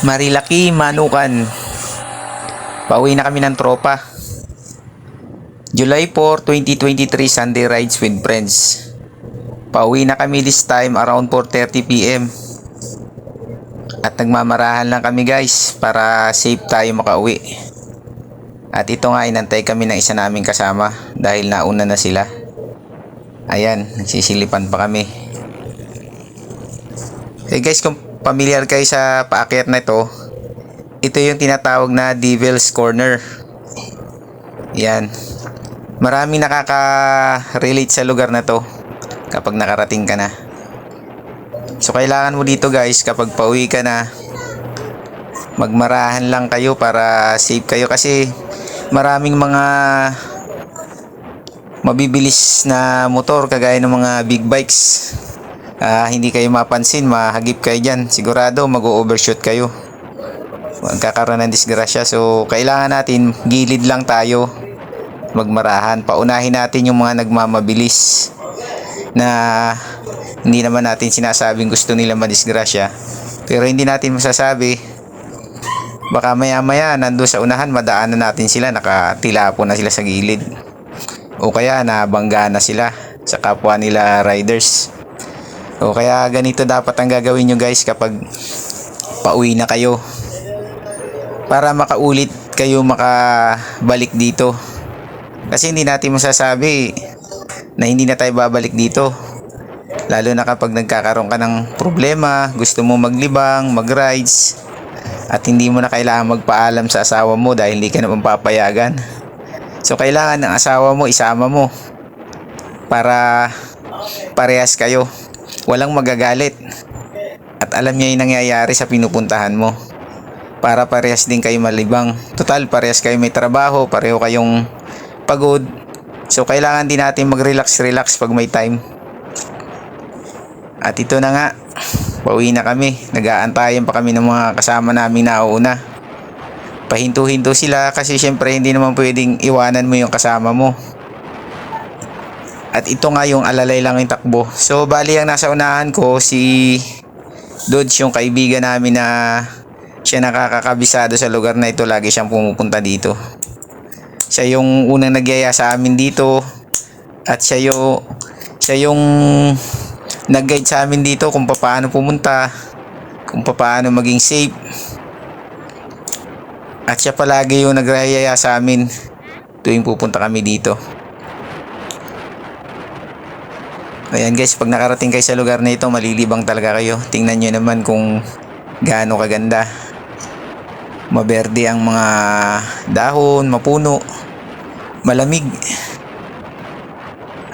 Marilaki, Manukan. Pauwi na kami ng tropa. July 4, 2023 Sunday Rides with Friends. Pauwi na kami this time around 4.30pm. At nagmamarahan lang kami guys para safe tayo makauwi. At ito nga inantay kami ng isa naming kasama dahil nauna na sila. Ayan, nagsisilipan pa kami. Hey guys, kung familiar kayo sa paakyat na ito, ito yung tinatawag na Devil's Corner. Yan. Maraming nakaka-relate sa lugar na to kapag nakarating ka na. So kailangan mo dito guys kapag pauwi ka na magmarahan lang kayo para safe kayo kasi maraming mga mabibilis na motor kagaya ng mga big bikes. Ah, hindi kayo mapansin, mahagip kayo dyan. Sigurado mag-overshoot kayo. Magkakaroon ng disgrasya. So, kailangan natin gilid lang tayo magmarahan. Paunahin natin yung mga nagmamabilis na hindi naman natin sinasabing gusto nila madisgrasya. Pero hindi natin masasabi baka maya maya nando sa unahan madaanan natin sila nakatilapo na sila sa gilid o kaya nabangga na sila sa kapwa nila riders o kaya ganito dapat ang gagawin nyo guys kapag pauwi na kayo. Para makaulit kayo makabalik dito. Kasi hindi natin masasabi na hindi na tayo babalik dito. Lalo na kapag nagkakaroon ka ng problema gusto mo maglibang mag rides at hindi mo na kailangan magpaalam sa asawa mo dahil hindi ka naman papayagan so kailangan ng asawa mo isama mo para parehas kayo walang magagalit. At alam niya yung nangyayari sa pinupuntahan mo. Para parehas din kayo malibang. Total parehas kayo may trabaho pareho kayong pagod. So kailangan din natin mag relax relax pag may time. At ito na nga. Pauwi na kami. Nag-aantayan pa kami ng mga kasama namin na una pahinto-hinto sila kasi syempre hindi naman pwedeng iwanan mo yung kasama mo at ito nga yung alalay lang yung takbo. So, bali ang nasa unahan ko, si Dodge, yung kaibigan namin na siya nakakakabisado sa lugar na ito. Lagi siyang pumupunta dito. Siya yung unang nagyaya sa amin dito. At siya yung, siya yung nag-guide sa amin dito kung paano pumunta. Kung paano maging safe. At siya palagi yung nagrayaya sa amin tuwing pupunta kami dito. Ayan guys, pag nakarating kayo sa lugar na ito, malilibang talaga kayo. Tingnan nyo naman kung gaano kaganda. Maberde ang mga dahon, mapuno, malamig.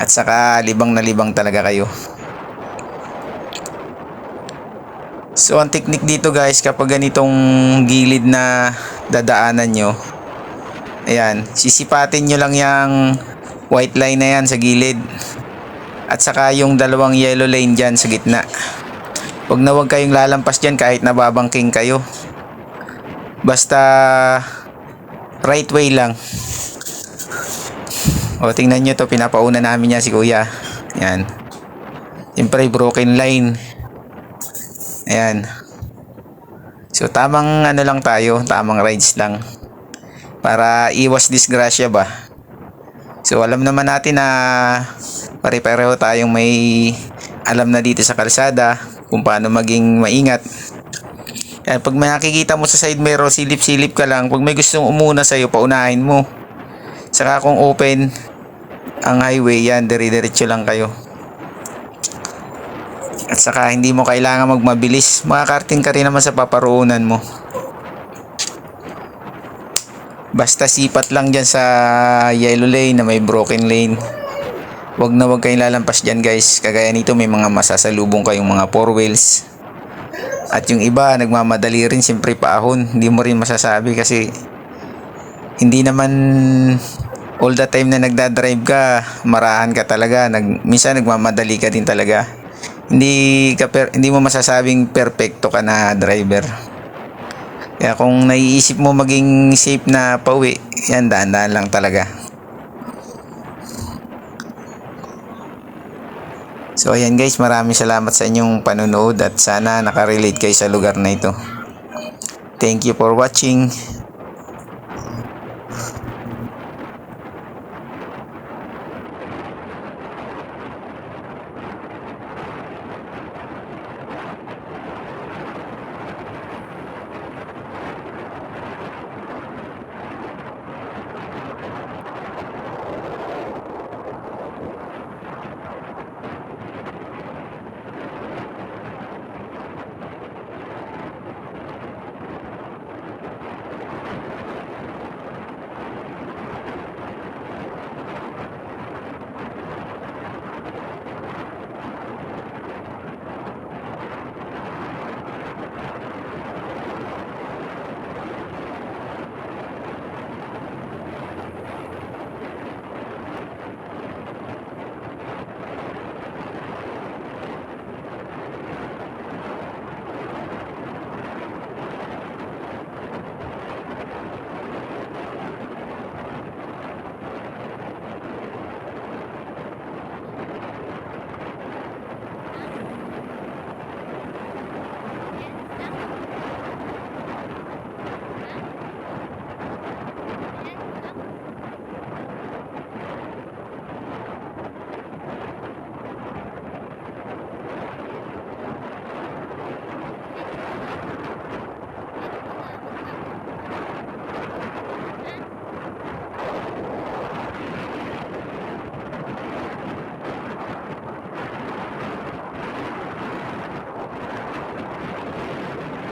At saka libang na libang talaga kayo. So ang technique dito guys, kapag ganitong gilid na dadaanan nyo, ayan, sisipatin nyo lang yung white line na yan sa gilid. At saka yung dalawang yellow lane dyan sa gitna. Huwag na huwag kayong lalampas dyan kahit nababangking kayo. Basta right way lang. O tingnan nyo to pinapauna namin yan si kuya. Yan. Siyempre broken line. Ayan. So tamang ano lang tayo, tamang rides lang. Para iwas disgrasya ba. So alam naman natin na pare-pareho tayong may alam na dito sa kalsada kung paano maging maingat. Kaya pag may nakikita mo sa side mirror, silip-silip ka lang. Pag may gustong umuna sa'yo, paunahin mo. Saka kung open ang highway, yan, dire-diretso lang kayo. At saka hindi mo kailangan magmabilis. Makakarting ka rin naman sa paparoonan mo. Basta sipat lang dyan sa yellow lane na may broken lane. Wag na wag kayong lalampas dyan guys. Kagaya nito may mga masasalubong kayong mga four wheels. At yung iba nagmamadali rin siyempre paahon. Hindi mo rin masasabi kasi hindi naman all the time na nagdadrive ka, marahan ka talaga. Nag, minsan nagmamadali ka din talaga. Hindi ka per, hindi mo masasabing perfecto ka na driver. Kaya kung naiisip mo maging safe na pauwi, yan daan-daan lang talaga. So ayan guys, maraming salamat sa inyong panonood at sana nakarelate kayo sa lugar na ito. Thank you for watching.